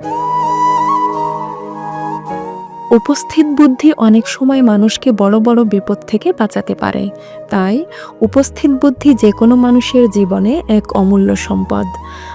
Oh. উপস্থিত বুদ্ধি অনেক সময় মানুষকে বড় বড় বিপদ থেকে বাঁচাতে পারে। তাই, উপস্থিত বুদ্ধি যে কোনো মানুষের জীবনে এক অমূল্য সম্পদ।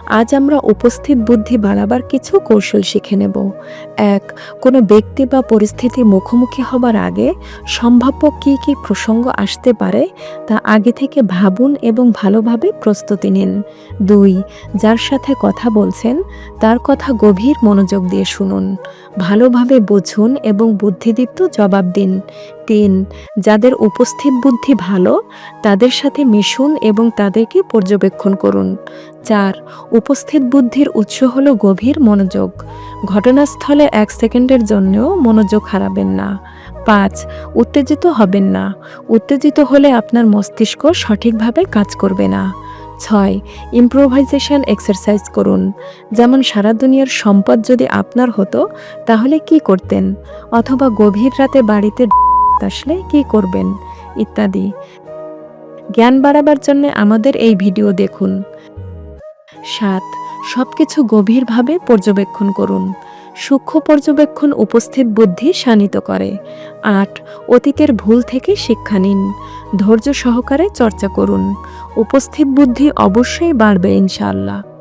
আজ আমরা উপস্থিত বুদ্ধি বাড়াবার কিছু কৌশল শিখে নেব। এক, কোনো ব্যক্তি বা পরিস্থিতি মুখোমুখি হবার আগে সম্ভাব্য কী কী প্রসঙ্গ আসতে পারে তা আগে থেকে ভাবুন এবং ভালোভাবে প্রস্তুতি নিন। দুই, যার সাথে কথা বলছেন, তার কথা গভীর মনোযোগ দিয়ে শুনুন। ভালোভাবে বুঝুন এবং বুদ্ধিদীপ্ত জবাব দিন। তিন, যাদের উপস্থিত বুদ্ধি ভালো, তাদের সাথে মিশুন এবং তাদেরকে পর্যবেক্ষণ করুন। চার, উপস্থিত বুদ্ধির উৎস হলো গভীর মনোযোগ। ঘটনাস্থলে এক সেকেন্ডের জন্যও মনোযোগ হারাবেন না। পাঁচ, উত্তেজিত হবেন না। উত্তেজিত হলে আপনার মস্তিষ্ক সঠিকভাবে কাজ করবে না। ছয় ইম্প্রোভাইজেশন এক্সারসাইজ করুন। যেমন সারা দুনিয়ার সম্পদ যদি আপনার হতো, তাহলে কি করতেন? অথবা গভীর রাতে বাড়িতে আসলে কি করবেন? ইত্যাদি। জ্ঞান বাড়াবার জন্য আমাদের এই ভিডিও দেখুন। সাত, সবকিছু গভীরভাবে পর্যবেক্ষণ করুন। সূক্ষ্ম পর্যবেক্ষণ উপস্থিত বুদ্ধি শানিত করে। আট, অতীতের ভুল থেকে শিক্ষা নিন। ধৈর্য সহকারে চর্চা করুন। উপস্থিত বুদ্ধি অবশ্যই বাড়বে ইনশাআল্লাহ।